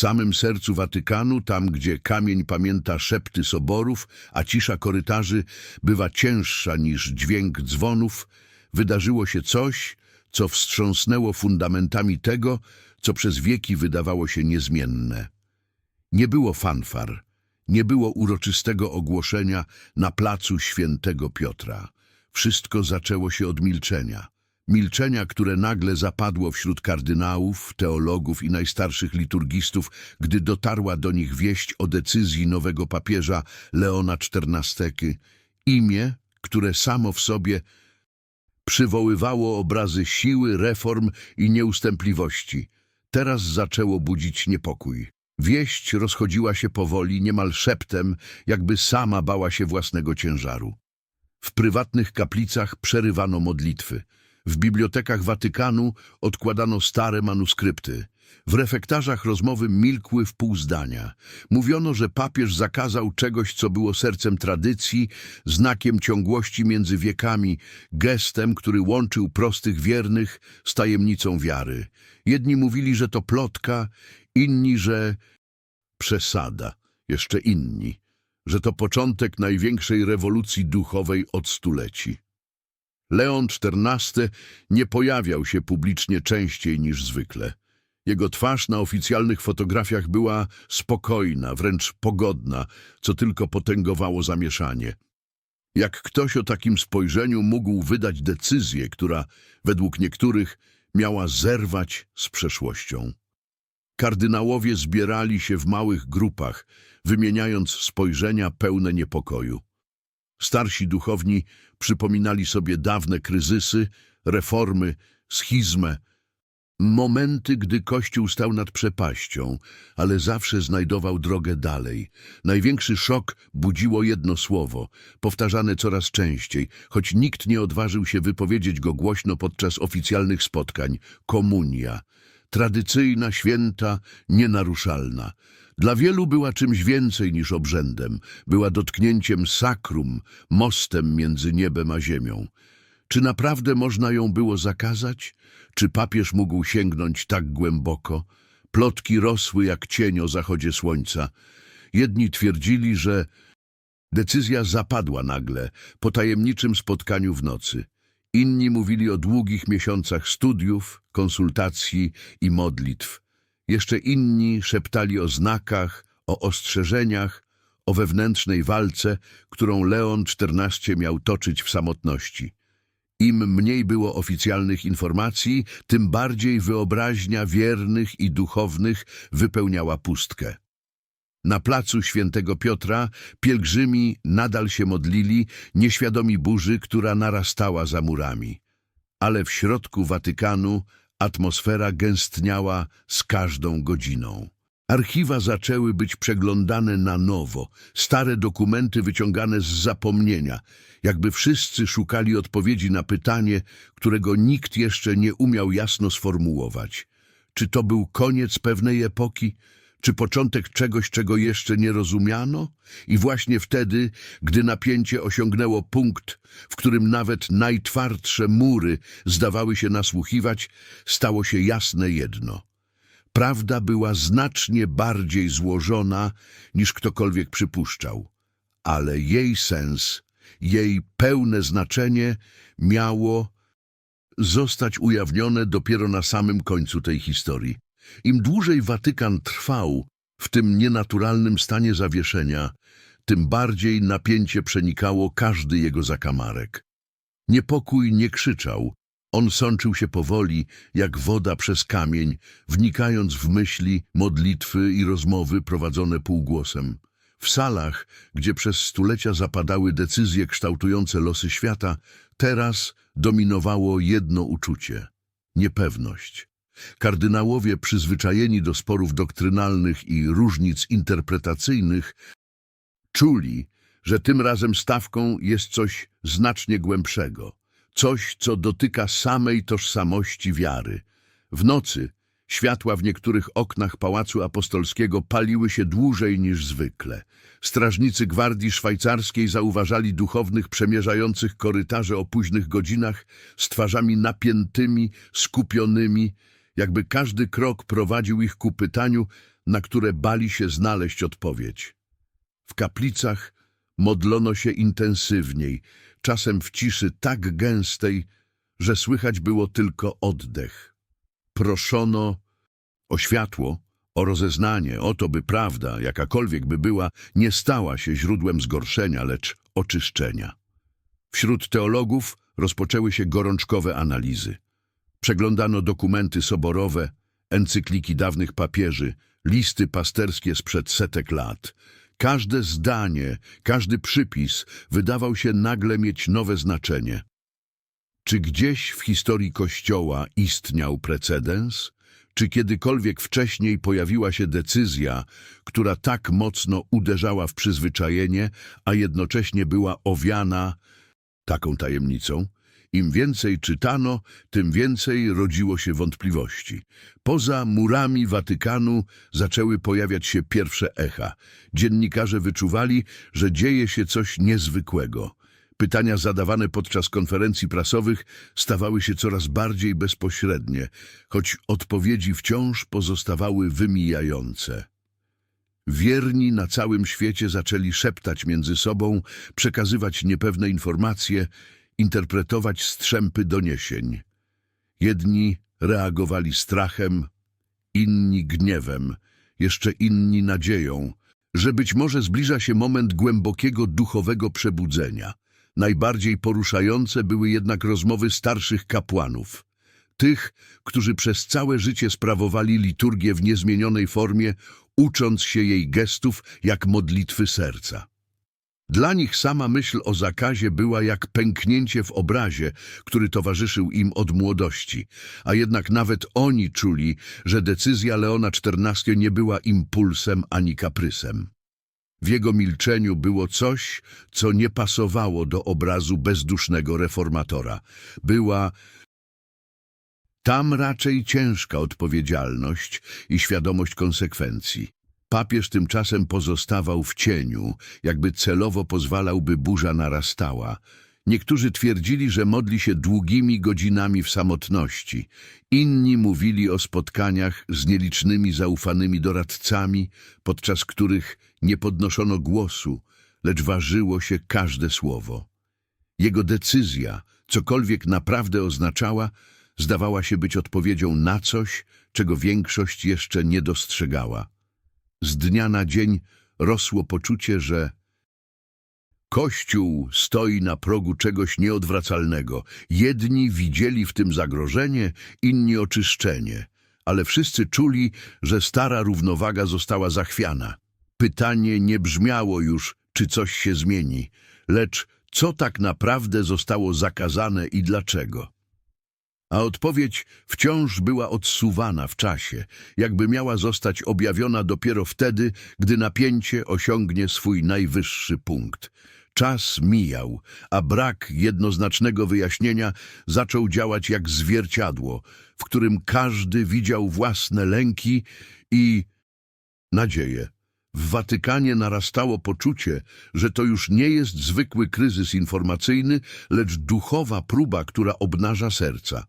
samym sercu Watykanu, tam gdzie kamień pamięta szepty soborów, a cisza korytarzy bywa cięższa niż dźwięk dzwonów, wydarzyło się coś, co wstrząsnęło fundamentami tego, co przez wieki wydawało się niezmienne. Nie było fanfar, nie było uroczystego ogłoszenia na placu świętego Piotra. Wszystko zaczęło się od milczenia. Milczenia, które nagle zapadło wśród kardynałów, teologów i najstarszych liturgistów, gdy dotarła do nich wieść o decyzji nowego papieża Leona XIV, imię, które samo w sobie przywoływało obrazy siły, reform i nieustępliwości. Teraz zaczęło budzić niepokój. Wieść rozchodziła się powoli, niemal szeptem, jakby sama bała się własnego ciężaru. W prywatnych kaplicach przerywano modlitwy. W bibliotekach Watykanu odkładano stare manuskrypty. W refektarzach rozmowy milkły w pół zdania. Mówiono, że papież zakazał czegoś, co było sercem tradycji, znakiem ciągłości między wiekami, gestem, który łączył prostych wiernych z tajemnicą wiary. Jedni mówili, że to plotka, inni, że przesada, jeszcze inni, że to początek największej rewolucji duchowej od stuleci. Leon XIV nie pojawiał się publicznie częściej niż zwykle. Jego twarz na oficjalnych fotografiach była spokojna, wręcz pogodna, co tylko potęgowało zamieszanie. Jak ktoś o takim spojrzeniu mógł wydać decyzję, która, według niektórych, miała zerwać z przeszłością. Kardynałowie zbierali się w małych grupach, wymieniając spojrzenia pełne niepokoju. Starsi duchowni przypominali sobie dawne kryzysy, reformy, schizmę, momenty, gdy Kościół stał nad przepaścią, ale zawsze znajdował drogę dalej. Największy szok budziło jedno słowo, powtarzane coraz częściej, choć nikt nie odważył się wypowiedzieć go głośno podczas oficjalnych spotkań – komunia. Tradycyjna, święta, nienaruszalna. Dla wielu była czymś więcej niż obrzędem, była dotknięciem sakrum, mostem między niebem a ziemią. Czy naprawdę można ją było zakazać? Czy papież mógł sięgnąć tak głęboko? Plotki rosły jak cień o zachodzie słońca. Jedni twierdzili, że decyzja zapadła nagle, po tajemniczym spotkaniu w nocy. Inni mówili o długich miesiącach studiów, konsultacji i modlitw. Jeszcze inni szeptali o znakach, o ostrzeżeniach, o wewnętrznej walce, którą Leon XIV miał toczyć w samotności. Im mniej było oficjalnych informacji, tym bardziej wyobraźnia wiernych i duchownych wypełniała pustkę. Na placu świętego Piotra pielgrzymi nadal się modlili, nieświadomi burzy, która narastała za murami. Ale w środku Watykanu atmosfera gęstniała z każdą godziną. Archiwa zaczęły być przeglądane na nowo, stare dokumenty wyciągane z zapomnienia, jakby wszyscy szukali odpowiedzi na pytanie, którego nikt jeszcze nie umiał jasno sformułować. Czy to był koniec pewnej epoki, czy początek czegoś, czego jeszcze nie rozumiano? I właśnie wtedy, gdy napięcie osiągnęło punkt, w którym nawet najtwardsze mury zdawały się nasłuchiwać, stało się jasne jedno. Prawda była znacznie bardziej złożona, niż ktokolwiek przypuszczał, ale jej sens, jej pełne znaczenie miało zostać ujawnione dopiero na samym końcu tej historii. Im dłużej Watykan trwał w tym nienaturalnym stanie zawieszenia, tym bardziej napięcie przenikało każdy jego zakamarek. Niepokój nie krzyczał, on sączył się powoli, jak woda przez kamień, wnikając w myśli, modlitwy i rozmowy prowadzone półgłosem. W salach, gdzie przez stulecia zapadały decyzje kształtujące losy świata, teraz dominowało jedno uczucie – niepewność. Kardynałowie przyzwyczajeni do sporów doktrynalnych i różnic interpretacyjnych czuli, że tym razem stawką jest coś znacznie głębszego, coś, co dotyka samej tożsamości wiary. W nocy światła w niektórych oknach Pałacu Apostolskiego paliły się dłużej niż zwykle. Strażnicy Gwardii Szwajcarskiej zauważali duchownych przemierzających korytarze o późnych godzinach z twarzami napiętymi, skupionymi, jakby każdy krok prowadził ich ku pytaniu, na które bali się znaleźć odpowiedź. W kaplicach modlono się intensywniej, czasem w ciszy tak gęstej, że słychać było tylko oddech. Proszono o światło, o rozeznanie, o to, by prawda, jakakolwiek by była, nie stała się źródłem zgorszenia, lecz oczyszczenia. Wśród teologów rozpoczęły się gorączkowe analizy. Przeglądano dokumenty soborowe, encykliki dawnych papieży, listy pasterskie sprzed setek lat. Każde zdanie, każdy przypis wydawał się nagle mieć nowe znaczenie. Czy gdzieś w historii Kościoła istniał precedens? Czy kiedykolwiek wcześniej pojawiła się decyzja, która tak mocno uderzała w przyzwyczajenie, a jednocześnie była owiana taką tajemnicą? Im więcej czytano, tym więcej rodziło się wątpliwości. Poza murami Watykanu zaczęły pojawiać się pierwsze echa. Dziennikarze wyczuwali, że dzieje się coś niezwykłego. Pytania zadawane podczas konferencji prasowych stawały się coraz bardziej bezpośrednie, choć odpowiedzi wciąż pozostawały wymijające. Wierni na całym świecie zaczęli szeptać między sobą, przekazywać niepewne informacje, interpretować strzępy doniesień. Jedni reagowali strachem, inni gniewem, jeszcze inni nadzieją, że być może zbliża się moment głębokiego duchowego przebudzenia. Najbardziej poruszające były jednak rozmowy starszych kapłanów, tych, którzy przez całe życie sprawowali liturgię w niezmienionej formie, ucząc się jej gestów jak modlitwy serca. Dla nich sama myśl o zakazie była jak pęknięcie w obrazie, który towarzyszył im od młodości, a jednak nawet oni czuli, że decyzja Leona XIV nie była impulsem ani kaprysem. W jego milczeniu było coś, co nie pasowało do obrazu bezdusznego reformatora. Była tam raczej ciężka odpowiedzialność i świadomość konsekwencji. Papież tymczasem pozostawał w cieniu, jakby celowo pozwalał, by burza narastała. Niektórzy twierdzili, że modli się długimi godzinami w samotności. Inni mówili o spotkaniach z nielicznymi zaufanymi doradcami, podczas których nie podnoszono głosu, lecz ważyło się każde słowo. Jego decyzja, cokolwiek naprawdę oznaczała, zdawała się być odpowiedzią na coś, czego większość jeszcze nie dostrzegała. Z dnia na dzień rosło poczucie, że Kościół stoi na progu czegoś nieodwracalnego. Jedni widzieli w tym zagrożenie, inni oczyszczenie, ale wszyscy czuli, że stara równowaga została zachwiana. Pytanie nie brzmiało już, czy coś się zmieni, lecz co tak naprawdę zostało zakazane i dlaczego. A odpowiedź wciąż była odsuwana w czasie, jakby miała zostać objawiona dopiero wtedy, gdy napięcie osiągnie swój najwyższy punkt. Czas mijał, a brak jednoznacznego wyjaśnienia zaczął działać jak zwierciadło, w którym każdy widział własne lęki i nadzieję. W Watykanie narastało poczucie, że to już nie jest zwykły kryzys informacyjny, lecz duchowa próba, która obnaża serca.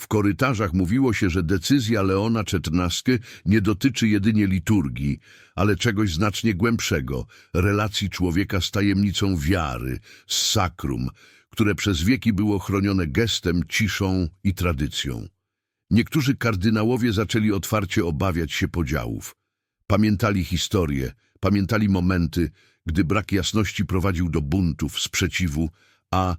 W korytarzach mówiło się, że decyzja Leona XIV nie dotyczy jedynie liturgii, ale czegoś znacznie głębszego, relacji człowieka z tajemnicą wiary, z sakrum, które przez wieki było chronione gestem, ciszą i tradycją. Niektórzy kardynałowie zaczęli otwarcie obawiać się podziałów. Pamiętali historię, pamiętali momenty, gdy brak jasności prowadził do buntów, sprzeciwu, a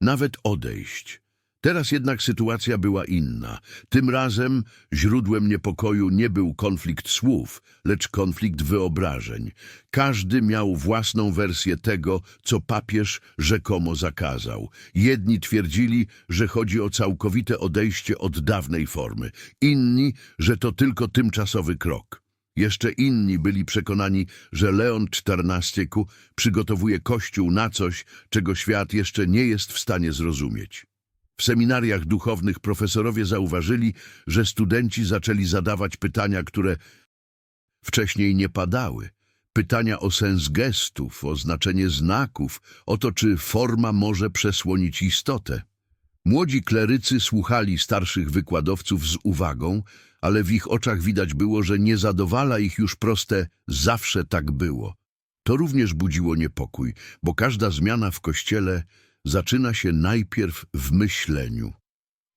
nawet odejść. Teraz jednak sytuacja była inna. Tym razem źródłem niepokoju nie był konflikt słów, lecz konflikt wyobrażeń. Każdy miał własną wersję tego, co papież rzekomo zakazał. Jedni twierdzili, że chodzi o całkowite odejście od dawnej formy, inni, że to tylko tymczasowy krok. Jeszcze inni byli przekonani, że Leon XIV przygotowuje Kościół na coś, czego świat jeszcze nie jest w stanie zrozumieć. W seminariach duchownych profesorowie zauważyli, że studenci zaczęli zadawać pytania, które wcześniej nie padały. Pytania o sens gestów, o znaczenie znaków, o to, czy forma może przesłonić istotę. Młodzi klerycy słuchali starszych wykładowców z uwagą, ale w ich oczach widać było, że nie zadowala ich już proste zawsze tak było. To również budziło niepokój, bo każda zmiana w kościele zaczyna się najpierw w myśleniu.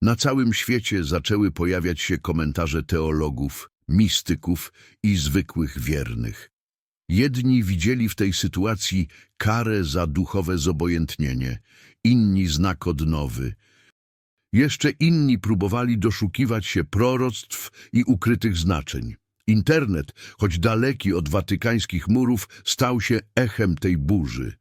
Na całym świecie zaczęły pojawiać się komentarze teologów, mistyków i zwykłych wiernych. Jedni widzieli w tej sytuacji karę za duchowe zobojętnienie, inni znak odnowy. Jeszcze inni próbowali doszukiwać się proroctw i ukrytych znaczeń. Internet, choć daleki od watykańskich murów, stał się echem tej burzy.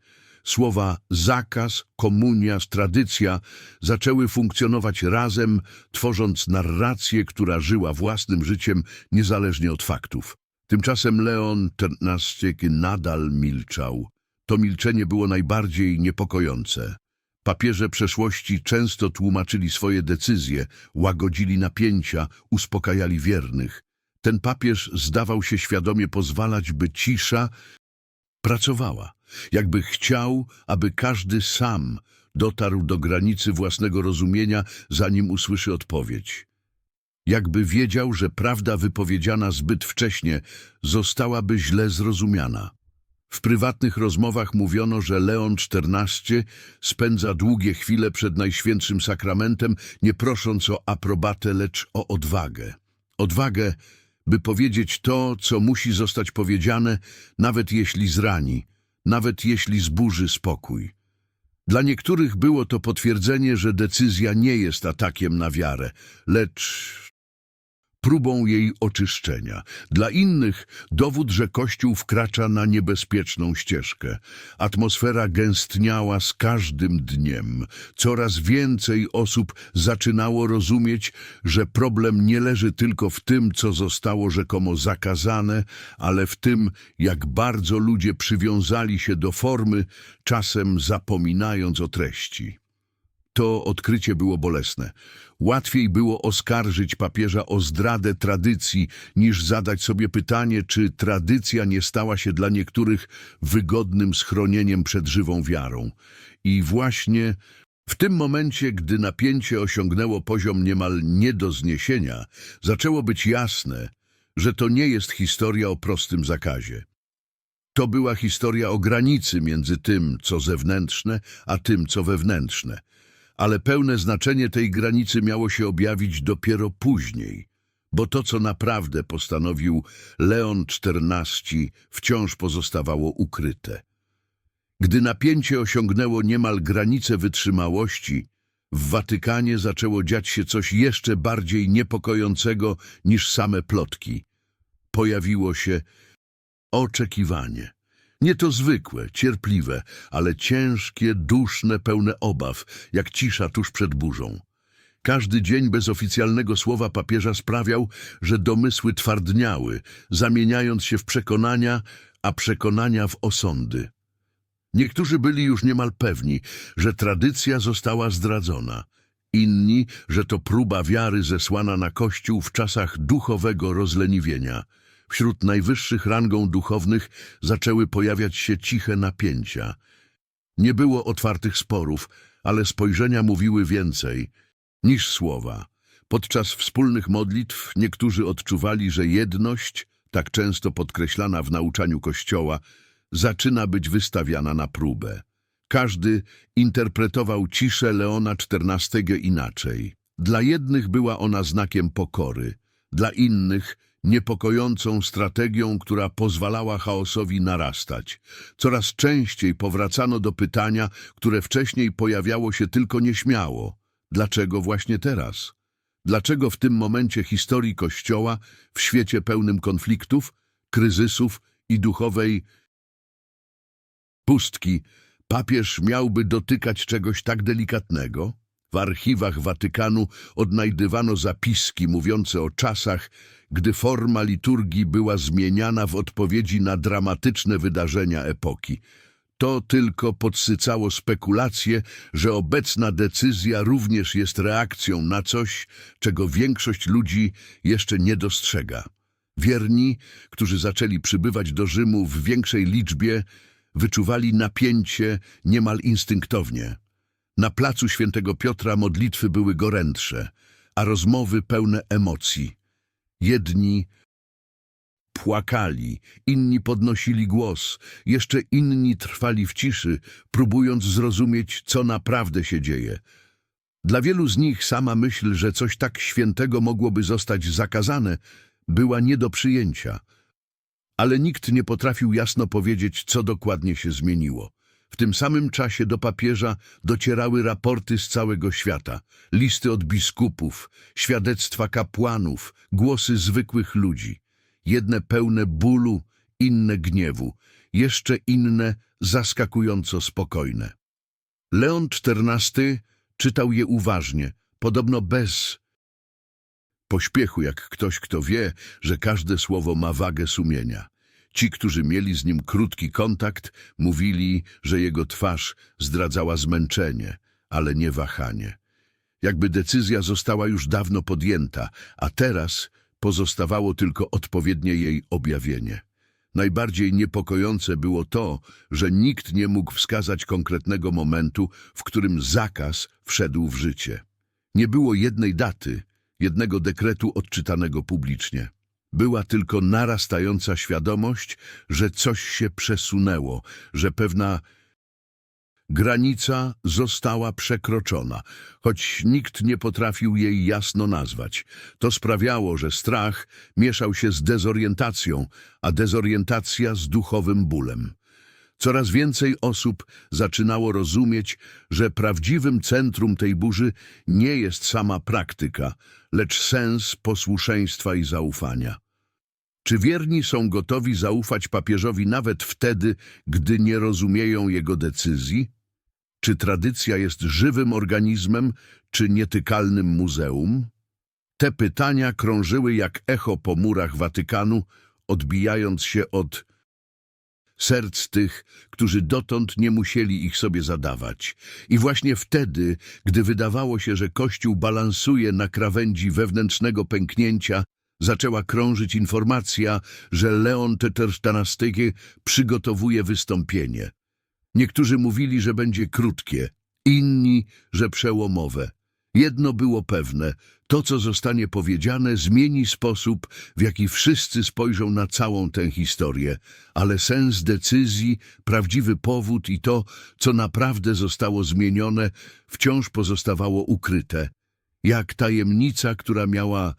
Słowa zakaz, komunia, tradycja zaczęły funkcjonować razem, tworząc narrację, która żyła własnym życiem niezależnie od faktów. Tymczasem Leon XIV nadal milczał. To milczenie było najbardziej niepokojące. Papieże przeszłości często tłumaczyli swoje decyzje, łagodzili napięcia, uspokajali wiernych. Ten papież zdawał się świadomie pozwalać, by cisza pracowała, jakby chciał, aby każdy sam dotarł do granicy własnego rozumienia, zanim usłyszy odpowiedź. Jakby wiedział, że prawda wypowiedziana zbyt wcześnie zostałaby źle zrozumiana. W prywatnych rozmowach mówiono, że Leon XIV spędza długie chwile przed Najświętszym Sakramentem, nie prosząc o aprobatę, lecz o odwagę. Odwagę, by powiedzieć to, co musi zostać powiedziane, nawet jeśli zrani, nawet jeśli zburzy spokój. Dla niektórych było to potwierdzenie, że decyzja nie jest atakiem na wiarę, lecz próbą jej oczyszczenia. Dla innych dowód, że Kościół wkracza na niebezpieczną ścieżkę. Atmosfera gęstniała z każdym dniem. Coraz więcej osób zaczynało rozumieć, że problem nie leży tylko w tym, co zostało rzekomo zakazane, ale w tym, jak bardzo ludzie przywiązali się do formy, czasem zapominając o treści. To odkrycie było bolesne. Łatwiej było oskarżyć papieża o zdradę tradycji, niż zadać sobie pytanie, czy tradycja nie stała się dla niektórych wygodnym schronieniem przed żywą wiarą. I właśnie w tym momencie, gdy napięcie osiągnęło poziom niemal nie do zniesienia, zaczęło być jasne, że to nie jest historia o prostym zakazie. To była historia o granicy między tym, co zewnętrzne, a tym, co wewnętrzne – ale pełne znaczenie tej granicy miało się objawić dopiero później, bo to, co naprawdę postanowił Leon XIV, wciąż pozostawało ukryte. Gdy napięcie osiągnęło niemal granicę wytrzymałości, w Watykanie zaczęło dziać się coś jeszcze bardziej niepokojącego niż same plotki. Pojawiło się oczekiwanie. Nie to zwykłe, cierpliwe, ale ciężkie, duszne, pełne obaw, jak cisza tuż przed burzą. Każdy dzień bez oficjalnego słowa papieża sprawiał, że domysły twardniały, zamieniając się w przekonania, a przekonania w osądy. Niektórzy byli już niemal pewni, że tradycja została zdradzona. Inni, że to próba wiary zesłana na Kościół w czasach duchowego rozleniwienia – Wśród najwyższych rangą duchownych zaczęły pojawiać się ciche napięcia. Nie było otwartych sporów, ale spojrzenia mówiły więcej niż słowa. Podczas wspólnych modlitw niektórzy odczuwali, że jedność, tak często podkreślana w nauczaniu Kościoła, zaczyna być wystawiana na próbę. Każdy interpretował ciszę Leona XIV inaczej. Dla jednych była ona znakiem pokory, dla innych niepokojącą strategią, która pozwalała chaosowi narastać. Coraz częściej powracano do pytania, które wcześniej pojawiało się tylko nieśmiało. Dlaczego właśnie teraz? Dlaczego w tym momencie historii Kościoła, w świecie pełnym konfliktów, kryzysów i duchowej pustki, papież miałby dotykać czegoś tak delikatnego? W archiwach Watykanu odnajdywano zapiski mówiące o czasach, gdy forma liturgii była zmieniana w odpowiedzi na dramatyczne wydarzenia epoki. To tylko podsycało spekulacje, że obecna decyzja również jest reakcją na coś, czego większość ludzi jeszcze nie dostrzega. Wierni, którzy zaczęli przybywać do Rzymu w większej liczbie, wyczuwali napięcie niemal instynktownie. Na placu świętego Piotra modlitwy były gorętsze, a rozmowy pełne emocji. Jedni płakali, inni podnosili głos, jeszcze inni trwali w ciszy, próbując zrozumieć, co naprawdę się dzieje. Dla wielu z nich sama myśl, że coś tak świętego mogłoby zostać zakazane, była nie do przyjęcia. Ale nikt nie potrafił jasno powiedzieć, co dokładnie się zmieniło. W tym samym czasie do papieża docierały raporty z całego świata, listy od biskupów, świadectwa kapłanów, głosy zwykłych ludzi. Jedne pełne bólu, inne gniewu, jeszcze inne zaskakująco spokojne. Leon XIV czytał je uważnie, podobno bez pośpiechu, jak ktoś, kto wie, że każde słowo ma wagę sumienia. Ci, którzy mieli z nim krótki kontakt, mówili, że jego twarz zdradzała zmęczenie, ale nie wahanie. Jakby decyzja została już dawno podjęta, a teraz pozostawało tylko odpowiednie jej objawienie. Najbardziej niepokojące było to, że nikt nie mógł wskazać konkretnego momentu, w którym zakaz wszedł w życie. Nie było jednej daty, jednego dekretu odczytanego publicznie. Była tylko narastająca świadomość, że coś się przesunęło, że pewna granica została przekroczona, choć nikt nie potrafił jej jasno nazwać. To sprawiało, że strach mieszał się z dezorientacją, a dezorientacja z duchowym bólem. Coraz więcej osób zaczynało rozumieć, że prawdziwym centrum tej burzy nie jest sama praktyka, lecz sens posłuszeństwa i zaufania. Czy wierni są gotowi zaufać papieżowi nawet wtedy, gdy nie rozumieją jego decyzji? Czy tradycja jest żywym organizmem, czy nietykalnym muzeum? Te pytania krążyły jak echo po murach Watykanu, odbijając się od serc tych, którzy dotąd nie musieli ich sobie zadawać. I właśnie wtedy, gdy wydawało się, że Kościół balansuje na krawędzi wewnętrznego pęknięcia, zaczęła krążyć informacja, że Leon XIV przygotowuje wystąpienie. Niektórzy mówili, że będzie krótkie, inni, że przełomowe. Jedno było pewne, to co zostanie powiedziane zmieni sposób, w jaki wszyscy spojrzą na całą tę historię, ale sens decyzji, prawdziwy powód i to, co naprawdę zostało zmienione, wciąż pozostawało ukryte. Jak tajemnica, która miała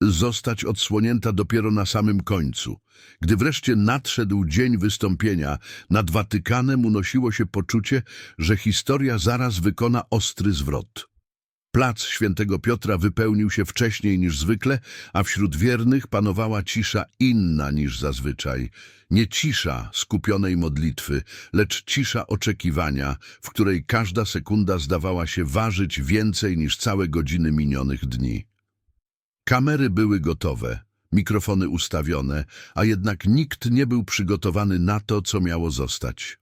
zostać odsłonięta dopiero na samym końcu. Gdy wreszcie nadszedł dzień wystąpienia, nad Watykanem unosiło się poczucie, że historia zaraz wykona ostry zwrot. Plac świętego Piotra wypełnił się wcześniej niż zwykle, a wśród wiernych panowała cisza inna niż zazwyczaj. Nie cisza skupionej modlitwy, lecz cisza oczekiwania, w której każda sekunda zdawała się ważyć więcej niż całe godziny minionych dni. Kamery były gotowe, mikrofony ustawione, a jednak nikt nie był przygotowany na to, co miało zostać.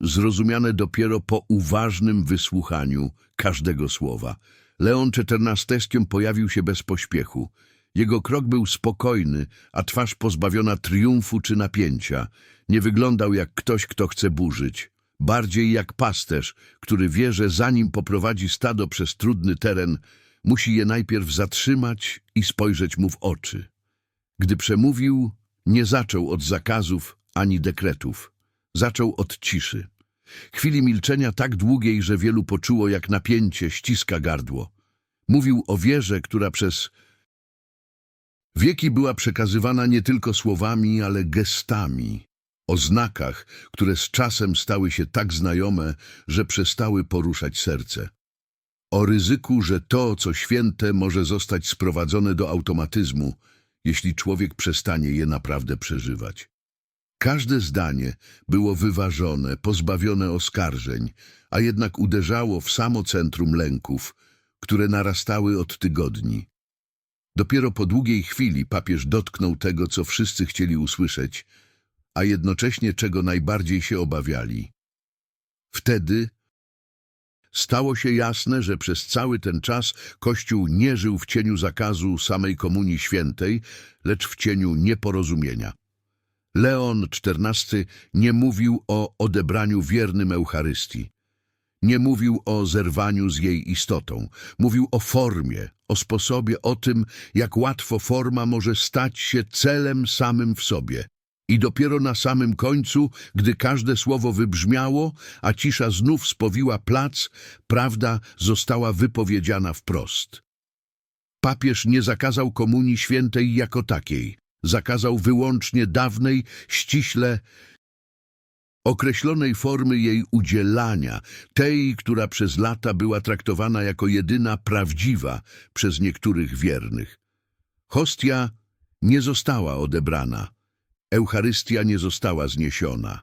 Zrozumiane dopiero po uważnym wysłuchaniu każdego słowa. Leon XIV pojawił się bez pośpiechu. Jego krok był spokojny, a twarz pozbawiona triumfu czy napięcia. Nie wyglądał jak ktoś, kto chce burzyć. Bardziej jak pasterz, który wie, że zanim poprowadzi stado przez trudny teren, musi je najpierw zatrzymać i spojrzeć mu w oczy. Gdy przemówił, nie zaczął od zakazów ani dekretów. Zaczął od ciszy. Chwili milczenia tak długiej, że wielu poczuło, jak napięcie ściska gardło. Mówił o wierze, która przez wieki była przekazywana nie tylko słowami, ale gestami, o znakach, które z czasem stały się tak znajome, że przestały poruszać serce. O ryzyku, że to, co święte, może zostać sprowadzone do automatyzmu, jeśli człowiek przestanie je naprawdę przeżywać. Każde zdanie było wyważone, pozbawione oskarżeń, a jednak uderzało w samo centrum lęków, które narastały od tygodni. Dopiero po długiej chwili papież dotknął tego, co wszyscy chcieli usłyszeć, a jednocześnie czego najbardziej się obawiali. Wtedy stało się jasne, że przez cały ten czas Kościół nie żył w cieniu zakazu samej Komunii Świętej, lecz w cieniu nieporozumienia. Leon XIV nie mówił o odebraniu wiernym Eucharystii. Nie mówił o zerwaniu z jej istotą. Mówił o formie, o sposobie, o tym, jak łatwo forma może stać się celem samym w sobie. I dopiero na samym końcu, gdy każde słowo wybrzmiało, a cisza znów spowiła plac, prawda została wypowiedziana wprost. Papież nie zakazał komunii świętej jako takiej. Zakazał wyłącznie dawnej, ściśle określonej formy jej udzielania, tej, która przez lata była traktowana jako jedyna prawdziwa przez niektórych wiernych. Hostia nie została odebrana, Eucharystia nie została zniesiona.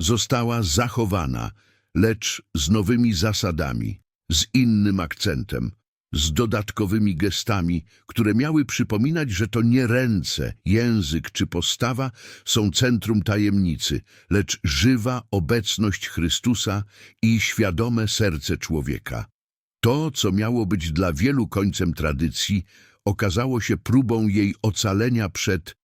Została zachowana, lecz z nowymi zasadami, z innym akcentem, z dodatkowymi gestami, które miały przypominać, że to nie ręce, język czy postawa są centrum tajemnicy, lecz żywa obecność Chrystusa i świadome serce człowieka. To, co miało być dla wielu końcem tradycji, okazało się próbą jej ocalenia przed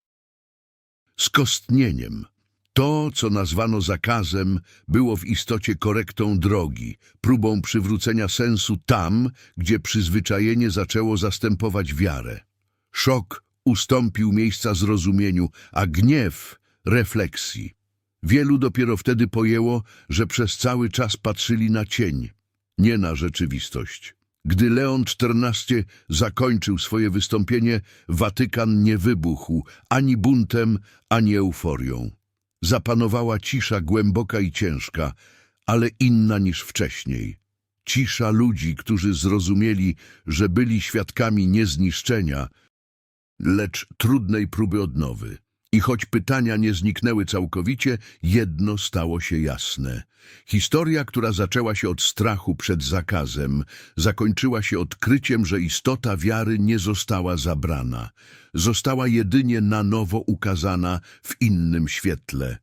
skostnieniem. To, co nazwano zakazem, było w istocie korektą drogi, próbą przywrócenia sensu tam, gdzie przyzwyczajenie zaczęło zastępować wiarę. Szok ustąpił miejsca zrozumieniu, a gniew refleksji. Wielu dopiero wtedy pojęło, że przez cały czas patrzyli na cień, nie na rzeczywistość. Gdy Leon XIV zakończył swoje wystąpienie, Watykan nie wybuchł ani buntem, ani euforią. Zapanowała cisza głęboka i ciężka, ale inna niż wcześniej. Cisza ludzi, którzy zrozumieli, że byli świadkami nie zniszczenia, lecz trudnej próby odnowy. I choć pytania nie zniknęły całkowicie, jedno stało się jasne. Historia, która zaczęła się od strachu przed zakazem, zakończyła się odkryciem, że istota wiary nie została zabrana. Została jedynie na nowo ukazana w innym świetle.